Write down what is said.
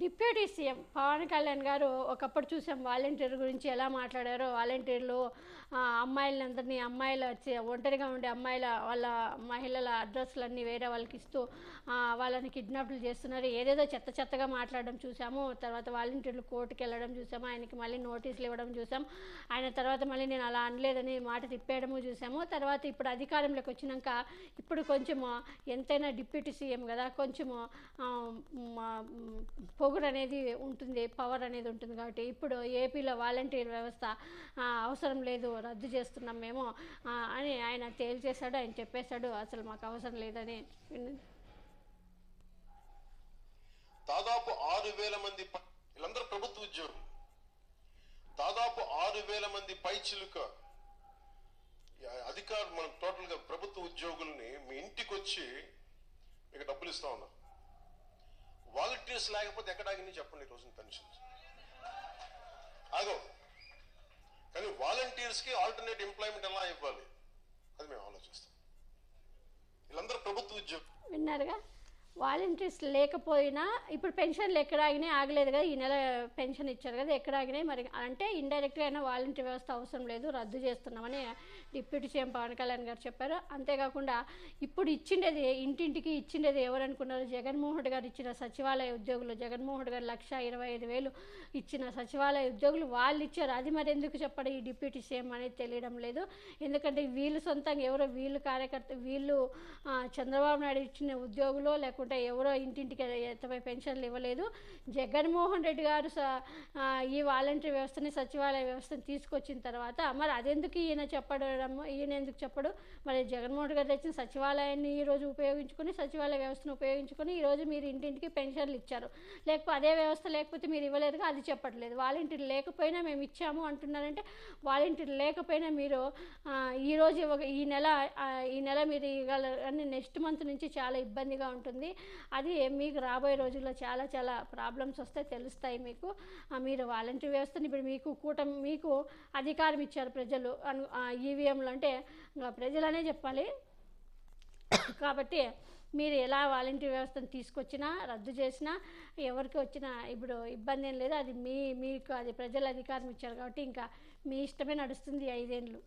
Deputy CM Pawan Kalyan గారు ఒకప్పుడు చూసాం వాలంటీర్ గురించి ఎలా మాట్లాడారో వాలంటీర్లు అమ్మాయిలందరినీ అమ్మాయిల ఒంటరిగా ఉండే అమ్మాయిల వాళ్ళ మహిళల అడ్రస్లన్నీ వేరే వాళ్ళకి ఇస్తూ వాళ్ళని కిడ్నాప్లు చేస్తున్నారు. ఏదేదో చెత్త చెత్తగా మాట్లాడడం చూసాము. తర్వాత వాలంటీర్లు కోర్టుకి వెళ్ళడం చూసాము. ఆయనకి మళ్ళీ నోటీసులు ఇవ్వడం చూసాం ఆయన తర్వాత మళ్ళీ నేను అలా అనలేదని మాట తిప్పేయడము చూసాము. తర్వాత ఇప్పుడు అధికారంలోకి వచ్చినాక ఇప్పుడు కొంచెము ఎంతైనా డిప్యూటీ సీఎం కదా కొంచెము పొగుడు అనేది ఉంటుంది పవర్ అనేది ఉంటుంది కాబట్టి ఇప్పుడు ఏపీలో వాలంటీర్ వ్యవస్థ అవసరం లేదు రద్దు చేస్తున్నాం మేము అని ఆయన తేల్చేశాడు ఆయన చెప్పేశాడు అసలు మాకు అవసరం లేదని. దాదాపు ఆరు వేల మంది వీళ్ళందరూ ప్రభుత్వ ఉద్యోగులు. దాదాపు ఆరు వేల మంది పైచిలుక అధికారులు మనం టోటల్గా ప్రభుత్వ ఉద్యోగుల్ని మీ ఇంటికి వచ్చి మీకు డబ్బులు ఇస్తా ఉన్నారు. వాలంటీర్స్ లేకపోతే ఎక్కడాగింది చెప్పండి ఈ రోజున పెన్షన్ ఆగో. కానీ వాలంటీర్స్కి ఆల్టర్నేట్ ఎంప్లాయ్మెంట్ ఎలా ఇవ్వాలి? అది మేము ఆలోచిస్తాం. వీళ్ళందరూ ప్రభుత్వ ఉద్యోగం విన్నారుగా? వాలంటీర్స్ లేకపోయినా ఇప్పుడు పెన్షన్లు ఎక్కడ ఆగినాయి ఆగలేదు కదా ఈ నెల పెన్షన్ ఇచ్చారు కదా ఎక్కడ ఆగినాయి మరి అంటే ఇండైరెక్ట్గా అయినా వాలంటీర్ వ్యవస్థ అవసరం లేదు రద్దు చేస్తున్నామని డిప్యూటీ సీఎం పవన్ కళ్యాణ్ గారు చెప్పారు. అంతేకాకుండా ఇప్పుడు ఇచ్చిండేది ఇంటింటికి ఇచ్చిండేది ఎవరు అనుకున్నారు జగన్మోహన్ రెడ్డి గారు ఇచ్చిన సచివాలయ ఉద్యోగులు జగన్మోహన్ రెడ్డి గారు లక్ష ఇరవై ఐదు వేలు ఇచ్చిన సచివాలయ ఉద్యోగులు వాళ్ళు ఇచ్చారు. అది మరి ఎందుకు చెప్పడం ఈ డిప్యూటీ సీఎం అనేది తెలియడం లేదు. ఎందుకంటే వీళ్ళు సొంతంగా ఎవరో వీళ్ళు కార్యకర్త వీళ్ళు చంద్రబాబు నాయుడు ఇచ్చిన ఉద్యోగులు లేకుంటే ఎవరో ఇంటింటికి ఎత్తపై పెన్షన్లు ఇవ్వలేదు. జగన్మోహన్ రెడ్డి గారు స- ఈ వాలంటీర్ వ్యవస్థని సచివాలయ వ్యవస్థని తీసుకొచ్చిన తర్వాత మరి అదెందుకు ఈయన చెప్పడం ఈయన ఎందుకు చెప్పడు? మరి జగన్మోహన్ గారు తెచ్చిన సచివాలయాన్ని ఈరోజు ఉపయోగించుకొని సచివాలయ వ్యవస్థను ఉపయోగించుకొని ఈరోజు మీరు ఇంటింటికి పెన్షన్లు ఇచ్చారు. లేకపోతే అదే వ్యవస్థ లేకపోతే మీరు ఇవ్వలేదుగా అది చెప్పట్లేదు. వాలంటీర్ లేకపోయినా మేము ఇచ్చాము అంటున్నారంటే వాలంటీర్ లేకపోయినా మీరు ఈరోజు ఈ ఈ నెల ఈ నెల మీరు ఇవ్వగలరు కానీ నెక్స్ట్ మంత్ నుంచి చాలా ఇబ్బందిగా ఉంటుంది. అది మీకు రాబోయే రోజుల్లో చాలా చాలా ప్రాబ్లమ్స్ వస్తాయి తెలుస్తాయి మీకు. మీరు వాలంటీర్ వ్యవస్థని ఇప్పుడు మీకు కూటమి మీకు అధికారం ఇచ్చారు ప్రజలు. అను ఈవీఎంలు అంటే ప్రజలనే చెప్పాలి. కాబట్టి మీరు ఎలా వాలంటీర్ వ్యవస్థను తీసుకొచ్చినా రద్దు చేసినా ఎవరికి వచ్చినా ఇప్పుడు ఇబ్బంది ఏం లేదు. అది మీ మీకు అది ప్రజల అధికారం ఇచ్చారు కాబట్టి ఇంకా మీ ఇష్టమే నడుస్తుంది ఐదేళ్ళు